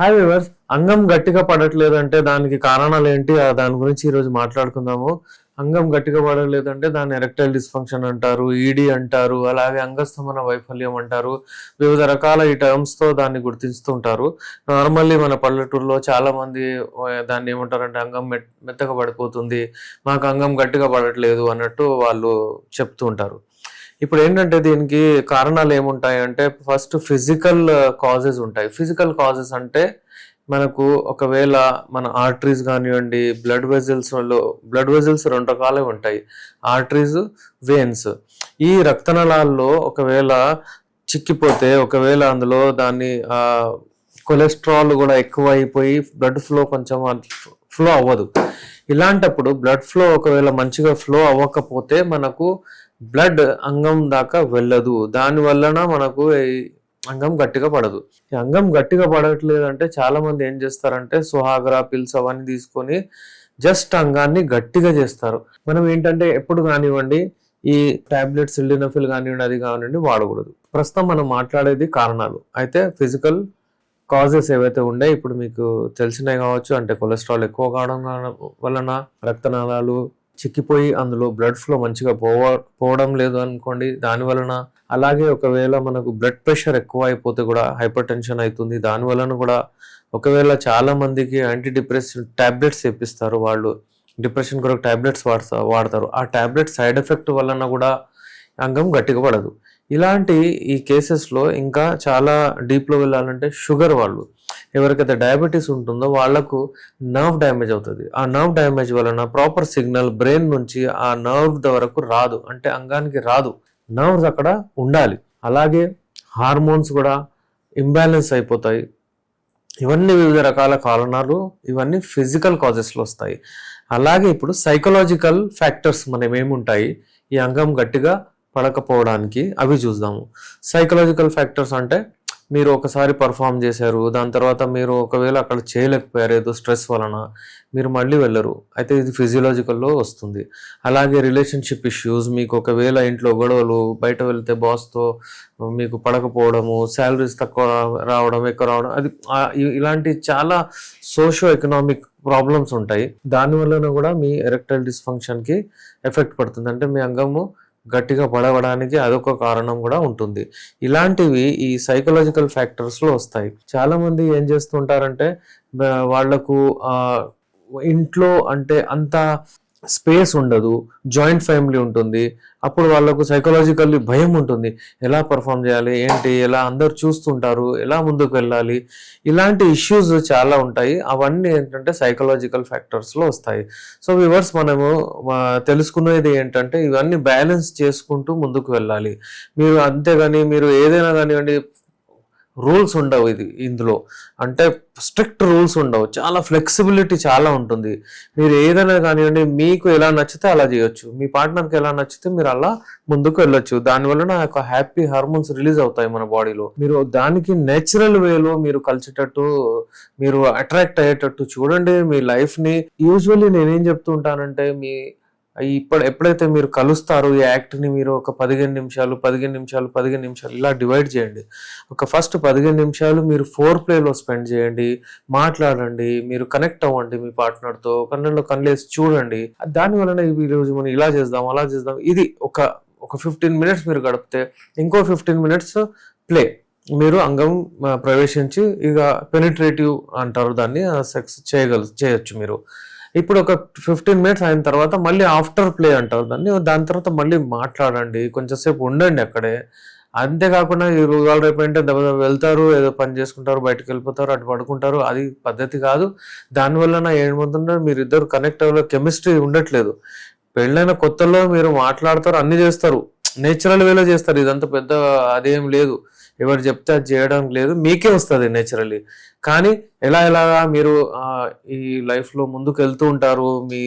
Hi viewers అంగం గట్టిగా పడట్లేదు అంటే దానికి కారణాలు ఏంటి? దాని గురించి ఈరోజు మాట్లాడుకుందాము. అంగం గట్టిగా పడలేదంటే దాన్ని ఎరెక్టైల్ డిస్ఫంక్షన్ అంటారు ఈడీ అంటారు అలాగే అంగస్థమన వైఫల్యం అంటారు వివిధ రకాల ఈ టర్మ్స్తో దాన్ని గుర్తిస్తుంటారు. నార్మల్లీ మన పల్లెటూరులో చాలామంది దాన్ని ఏమంటారంటే అంగం మెత్తగా పడిపోతుంది మాకు అంగం గట్టిగా పడట్లేదు అన్నట్టు వాళ్ళు చెప్తూ ఉంటారు. ఇప్పుడు ఏంటంటే దీనికి కారణాలు ఏముంటాయి అంటే ఫస్ట్ ఫిజికల్ కాజెస్ uh, ఉంటాయి. ఫిజికల్ కాజెస్ అంటే మనకు ఒకవేళ మన ఆర్టరీస్ కానివ్వండి బ్లడ్ వెజిల్స్లో బ్లడ్ వెజల్స్ రెండు రకాలే ఉంటాయి. ఆర్టరీస్ వెయిన్స్ ఈ రక్తనాళాల్లో ఒకవేళ చిక్కిపోతే ఒకవేళ అందులో దాన్ని కొలెస్ట్రాల్ కూడా ఎక్కువ అయిపోయి బ్లడ్ ఫ్లో కొంచెం ఫ్లో అవ్వదు. ఇలాంటప్పుడు బ్లడ్ ఫ్లో ఒకవేళ మంచిగా ఫ్లో అవ్వకపోతే మనకు బ్లడ్ అంగం దాకా వెళ్ళదు. దాని వలన మనకు ఈ అంగం గట్టిగా పడదు. ఈ అంగం గట్టిగా పడట్లేదు అంటే చాలా మంది ఏం చేస్తారంటే సుహాగ్రా పిల్స్ అవన్నీ తీసుకొని జస్ట్ అంగాన్ని గట్టిగా చేస్తారు. మనం ఏంటంటే ఎప్పుడు కానివ్వండి ఈ టాబ్లెట్స్ సిల్డినఫిల్ కానివ్వండి అది కానివ్వండి వాడకూడదు. ప్రస్తుతం మనం మాట్లాడేది కారణాలు. అయితే ఫిజికల్ కాజెస్ ఏవైతే ఉన్నాయో ఇప్పుడు మీకు తెలిసినవి కావచ్చు అంటే కొలెస్ట్రాల్ ఎక్కువ కావడం వలన రక్తనాళాలు చిక్కిపోయి అందులో బ్లడ్ ఫ్లో మంచిగా పోవ పోవడం లేదు అనుకోండి దాని వలన అలాగే ఒకవేళ మనకు బ్లడ్ ప్రెషర్ ఎక్కువ అయిపోతే కూడా హైపర్ టెన్షన్ అవుతుంది దాని వలన కూడా ఒకవేళ చాలా మందికి యాంటీ డిప్రెషన్ టాబ్లెట్స్ ఇప్పిస్తారు. వాళ్ళు డిప్రెషన్ కొరకు టాబ్లెట్స్ వాడతా వాడతారు. ఆ టాబ్లెట్ సైడ్ ఎఫెక్ట్ వలన కూడా అంగం గట్టిగా పడదు. ఇలాంటి ఈ కేసెస్లో ఇంకా చాలా డీప్లో వెళ్ళాలంటే షుగర్ వాళ్ళు. ఎవరికైతే డయాబెటీస్ ఉంటుందో వాళ్ళకు నర్వ్ డ్యామేజ్ అవుతుంది. ఆ నర్వ్ డ్యామేజ్ వలన ప్రాపర్ సిగ్నల్ బ్రెయిన్ నుంచి ఆ నర్వ్ వరకు రాదు. అంటే అంగానికి రాదు. నర్వ్స్ అక్కడ ఉండాలి. అలాగే హార్మోన్స్ కూడా ఇంబ్యాలెన్స్ అయిపోతాయి. ఇవన్నీ వివిధ రకాల కారణాలు ఇవన్నీ ఫిజికల్ కాజెస్లో వస్తాయి. అలాగే ఇప్పుడు సైకలాజికల్ ఫ్యాక్టర్స్ మనం ఏముంటాయి? ఈ అంగం గట్టిగా పడకపోవడానికి అవి చూద్దాము. సైకలాజికల్ ఫ్యాక్టర్స్ అంటే మీరు ఒకసారి పర్ఫామ్ చేశారు దాని తర్వాత మీరు ఒకవేళ అక్కడ చేయలేకపోయారు ఏదో స్ట్రెస్ వలన మీరు మళ్ళీ వెళ్ళరు. అయితే ఇది ఫిజియలాజికల్లో వస్తుంది. అలాగే రిలేషన్షిప్ ఇష్యూస్ మీకు ఒకవేళ ఇంట్లో గొడవలు బయట వెళ్తే బాస్తో మీకు పడకపోవడము శాలరీస్ తక్కువ రావడం ఎక్కువ రావడం అది ఇలాంటి చాలా సోషో ఎకనామిక్ ప్రాబ్లమ్స్ ఉంటాయి. దాని కూడా మీ ఎరెక్టైల్ డిస్ఫంక్షన్కి ఎఫెక్ట్ పడుతుంది. అంటే మీ అంగము గట్టిగా పడవడానికి అదొక కారణం కూడా ఉంటుంది. ఇలాంటివి ఈ సైకలాజికల్ ఫ్యాక్టర్స్లో వస్తాయి. చాలామంది ఏం చేస్తుంటారంటే వాళ్ళకు వాళ్ళకు ఇంట్లో అంటే అంత స్పేస్ ఉండదు జాయింట్ ఫ్యామిలీ ఉంటుంది. అప్పుడు వాళ్ళకు సైకలాజికల్లీ భయం ఉంటుంది. ఎలా పర్ఫామ్ చేయాలి ఏంటి ఎలా అందరు చూస్తుంటారు ఎలా ముందుకు వెళ్ళాలి? ఇలాంటి ఇష్యూస్ చాలా ఉంటాయి. అవన్నీ ఏంటంటే సైకలాజికల్ ఫ్యాక్టర్స్లో వస్తాయి. సో వివర్స్ మనము తెలుసుకునేది ఏంటంటే ఇవన్నీ బ్యాలెన్స్ చేసుకుంటూ ముందుకు వెళ్ళాలి. మీరు అంతేగాని మీరు ఏదైనా కానివ్వండి రూల్స్ ఉండవు ఇది ఇందులో. అంటే స్ట్రిక్ట్ రూల్స్ ఉండవు. చాలా ఫ్లెక్సిబిలిటీ చాలా ఉంటుంది. మీరు ఏదైనా కానివ్వండి మీకు ఎలా నచ్చితే అలా చేయొచ్చు. మీ పార్ట్నర్కి ఎలా నచ్చితే మీరు అలా ముందుకు వెళ్ళొచ్చు. దానివల్ల ఒక హ్యాపీ హార్మోన్స్ రిలీజ్ అవుతాయి మన బాడీలో. మీరు దానికి నేచురల్ వేలో మీరు కలిసేటట్టు మీరు అట్రాక్ట్ అయ్యేటట్టు చూడండి మీ లైఫ్ని. యూజువల్లీ నేనేం చెప్తూ ఉంటానంటే మీ ఇప్పుడు ఎప్పుడైతే మీరు కలుస్తారో ఈ యాక్ట్ని మీరు ఒక పదిహేను నిమిషాలు పదిహేను నిమిషాలు పదిహేను నిమిషాలు ఇలా డివైడ్ చేయండి. ఒక ఫస్ట్ పదిహేను నిమిషాలు మీరు ఫోర్ ప్లేలో స్పెండ్ చేయండి మాట్లాడండి మీరు కనెక్ట్ అవ్వండి మీ పార్ట్నర్తో కళ్ళలో కన్లేసి చూడండి. దాని వలన ఈ మనం ఇలా చేద్దాం అలా చేద్దాం. ఇది ఒక ఒక ఫిఫ్టీన్ మినిట్స్ మీరు గడిపితే ఇంకో ఫిఫ్టీన్ మినిట్స్ ప్లే మీరు అంగం ప్రవేశించి ఇక పెనిట్రేటివ్ అంటారు దాన్ని సెక్స్ చేయగల చేయొచ్చు మీరు. ఇప్పుడు ఒక ఫిఫ్టీన్ మినిట్స్ అయిన తర్వాత మళ్ళీ ఆఫ్టర్ ప్లే అంటారు దాన్ని. దాని తర్వాత మళ్ళీ మాట్లాడండి. కొంచెంసేపు ఉండండి అక్కడే. అంతేకాకుండా ఈ రోజు రేపు ఏంటంటే దెబ్బ దెబ్బ వెళ్తారు ఏదో పని చేసుకుంటారు బయటకు వెళ్ళిపోతారు అటు పడుకుంటారు. అది పద్ధతి కాదు. దానివల్ల ఏమవుతుందో మీరు ఇద్దరు కనెక్ట్ అవ్వలే కెమిస్ట్రీ ఉండట్లేదు. పెళ్ళైన కొత్తలో మీరు మాట్లాడతారు అన్ని చేస్తారు. నేచురల్ వేలో చేస్తారు. ఇదంతా పెద్ద అదేం లేదు. ఎవరు చెప్తే అది చేయడం లేదు మీకే వస్తుంది నేచురల్లీ కానీ ఎలా ఎలాగా మీరు ఈ లైఫ్లో ముందుకు వెళ్తూ ఉంటారు మీ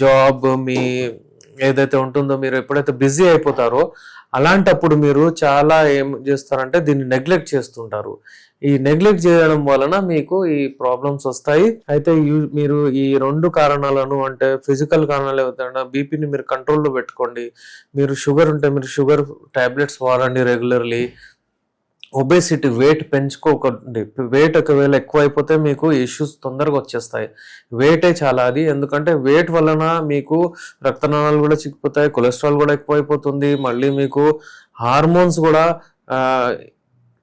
జాబ్ మీ ఏదైతే ఉంటుందో మీరు ఎప్పుడైతే బిజీ అయిపోతారో అలాంటప్పుడు మీరు చాలా ఏం చేస్తారంటే దీన్ని నెగ్లెక్ట్ చేస్తుంటారు ఈ నెగ్లెక్ట్ చేయడం వలన మీకు ఈ ప్రాబ్లమ్స్ వస్తాయి. అయితే మీరు ఈ రెండు కారణాలను అంటే ఫిజికల్ కారణాలు ఏమైనా బీపీని మీరు కంట్రోల్లో పెట్టుకోండి. మీరు షుగర్ ఉంటే మీరు షుగర్ ట్యాబ్లెట్స్ వాడండి రెగ్యులర్లీ ఒబేసిటీ వెయిట్ పెంచుకోకండి. వెయిట్ ఒకవేళ ఎక్కువ అయిపోతే మీకు ఇష్యూస్ తొందరగా వచ్చేస్తాయి. వెయిటే చాలా అది. ఎందుకంటే వెయిట్ వలన మీకు రక్తనాళాలు కూడా చిక్కిపోతాయి కొలెస్ట్రాల్ కూడా ఎక్కువైపోతుంది. మళ్ళీ మీకు హార్మోన్స్ కూడా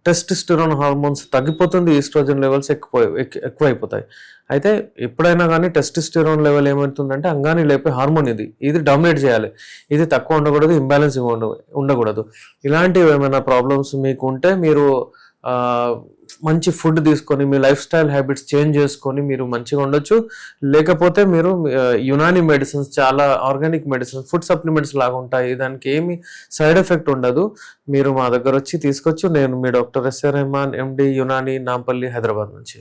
టెస్టిస్టెరాన్ హార్మోన్స్ తగ్గిపోతుంది ఈస్ట్రోజన్ లెవెల్స్ ఎక్కువ ఎక్కువైపోతాయి. అయితే ఎప్పుడైనా కానీ టెస్టిస్టెరాన్ లెవెల్ ఏమవుతుందంటే అంగాన్ని లేపే హార్మోన్ ఇది. ఇది డామినేట్ చేయాలి. ఇది తక్కువ ఉండకూడదు ఇంబ్యాలెన్స్ ఉండ ఉండకూడదు. ఇలాంటివి ఏమైనా ప్రాబ్లమ్స్ మీకు ఉంటే మీరు మంచి ఫుడ్ తీసుకొని మీ లైఫ్ స్టైల్ హ్యాబిట్స్ చేంజ్ చేసుకొని మీరు మంచిగా ఉండొచ్చు. లేకపోతే మీరు యునాని మెడిసిన్స్ చాలా ఆర్గానిక్ మెడిసిన్స్ ఫుడ్ సప్లిమెంట్స్ లాగా ఉంటాయి. దానికి ఏమి సైడ్ ఎఫెక్ట్ ఉండదు. మీరు మా దగ్గర వచ్చి తీసుకొచ్చు. నేను మీ doctor SR Rehman MD Unani Nampally Hyderabad నుంచి.